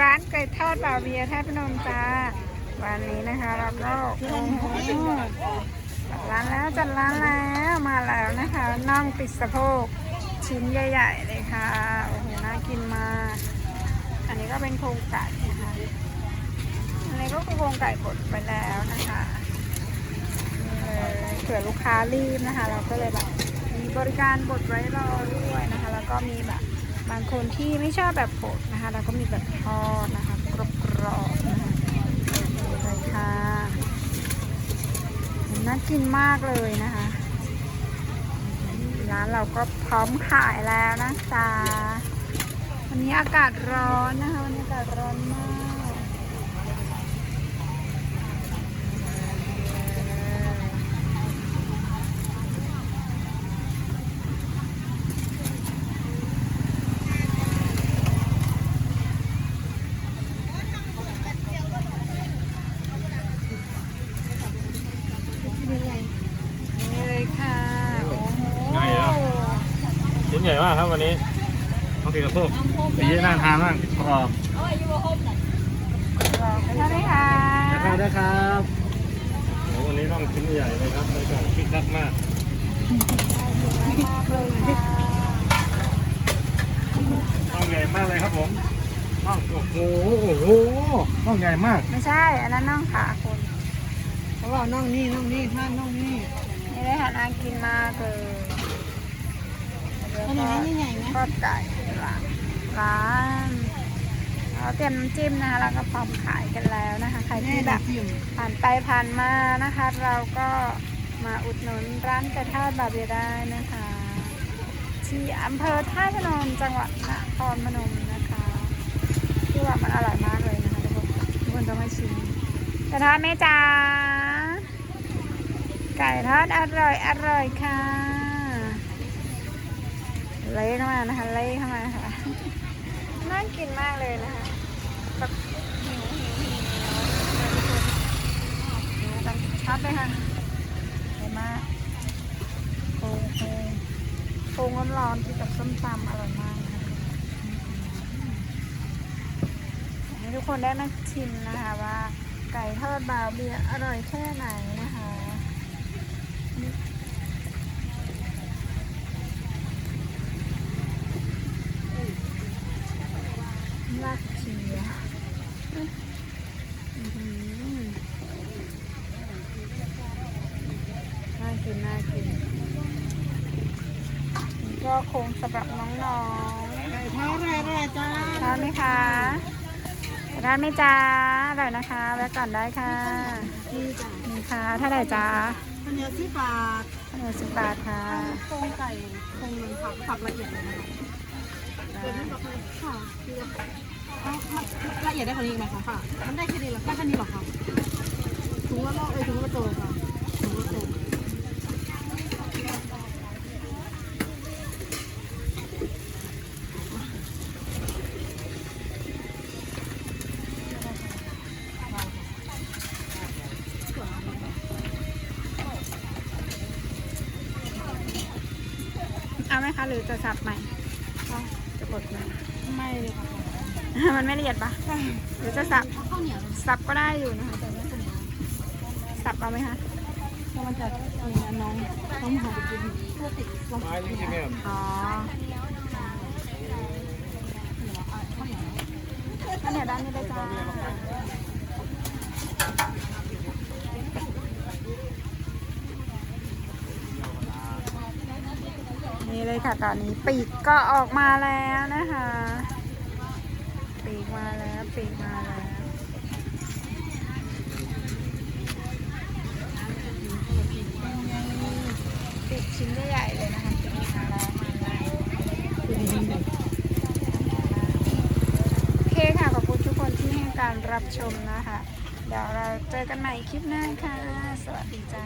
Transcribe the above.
ร้านไก่ทอดบาเบียร์ท่าพนมจ้าวันนี้นะคะเราก็จัดร้านแล้วจัดร้านแล้วมาแล้วนะคะน่องติดสะโพกชิ้นใหญ่ๆเลยค่ะโอ้โหน่ากินมากอันนี้ก็เป็นโครงไก่นะคะอันนี้ก็คือโครงไก่บดไปแล้วนะคะเลยเผื่อลูกค้ารีบนะคะ เราก็เลยแบบมีบริการบดไว้รอด้วยนะคะ แล้วก็มีแบบ บางคนที่ไม่ชอบแบบบดนะคะ เราก็มีแบบทอดนะคะกรอบๆนะคะเลยค่ะน่ากินมากเลยนะคะ ร้านเราก็พร้อมขายแล้วนะจ๊ะวันนี้อากาศร้อนนะคะ วันนี้อากาศร้อนมาก นี่เลยค่ะ โอ้โห ง่ายแล้ว ชิ้น ใหญ่มากครับวันนี้ต้องติดกระโปงสีน่าทานมากกรอบใช่ไหมคะราคาได้ครับโอ้วันนี้ต้องชิ้นใหญ่เลยครับในการคิดนักมากมากเลยค่ะต้องใหญ่มากเลยครับผมต้องโอ้โหโอ้โหต้องใหญ่มาก ไม่ใช่ อันนั้นน่องขาคนเพราะว่าน่องนี่น่องนี่ท่านน่องนี่นี่เลยค่ะน่ากินมากเลย แล้วก็ไหมทอดไก่ร้านร้านเราเตรียมน้ำจิ้มนะคะแล้วก็พร้อมขายกันแล้วนะคะ ใครที่แบบผ่านไปผ่านมานะคะ เราก็มาอุดหนุนร้านกระทอดบาเบียได้นะคะ ที่อำเภอท่าพนมจังหวัดนครพนมนะคะที่ว่ามันอร่อยมากเลยนะคะทุกคนทุกคนต้องมาชิมกระทอดไหมจ๊ะไก่ทอดอร่อยอร่อยค่ะ เละเข้ามานะคะเละเข้ามาค่ะน่ากินมากเลยนะคะแบบหิวหิวหิวดูกันชัดเลยค่ะเห็นไหมโค้งโค้งโค้งร้อนๆที่กับส้มตำอร่อยมากนะคะให้ทุกคนได้มาชิมนะคะว่าไก่ทอดบาวเบียอร่อยแค่ไหนนะคะลากเชียร์อื้อหือ น่ากินน่ากินนี่ก็คงสำหรับน้องไก่ทอดแร่ๆจ้าๆทานไหมคะทานไหมจ้าอร่อยนะคะแวะก่อนได้ค่ะนี่จ้ะนี่ค่ะเท่าไหร่จ้าข้าวเหนียวที่บาทข้าวเหนียวสิบบาทค่ะโครงไก่โครงมันผักผักละเอียดเลยนะคะเป็นผักละเอียดค่ะ คือเอาละเอียดได้คนนี้อีกไหมคะค่ะ มันได้แค่นี้หรอได้แค่นี้หรอคะถุงละโลเอ้ยถุงละโตค่ะถุงละโตเอาไหมคะ หรือจะสับใหม่ จะบดไหมไม่เลยค่ะ มันไม่ละเอียดปะหรือจะสับข้าวเหนียวสับก็ได้อยู่นะคะแต่ว่าสับเอาไหมคะเพราะมันจะมีน้องน้องหอมกินเพื่อติดลงไม้จริงๆเนี่ยอ๋อข้าวเหนียวข้าวเหนียวด้านนี้เลยจ้านี่เลยค่ะตอนนี้ปีกก็ออกมาแล้วนะคะปี กมาแล้วปีกมาแล้วปีกชิ้นใหญ่เลยนะคะปีกมาแล้วมาแล้วโอเคค่ะขอบคุณทุกคนที่ให้การรับชมนะคะ เดี๋ยวเราเจอกันใหม่คลิปหน้าค่ะ สวัสดีจ้า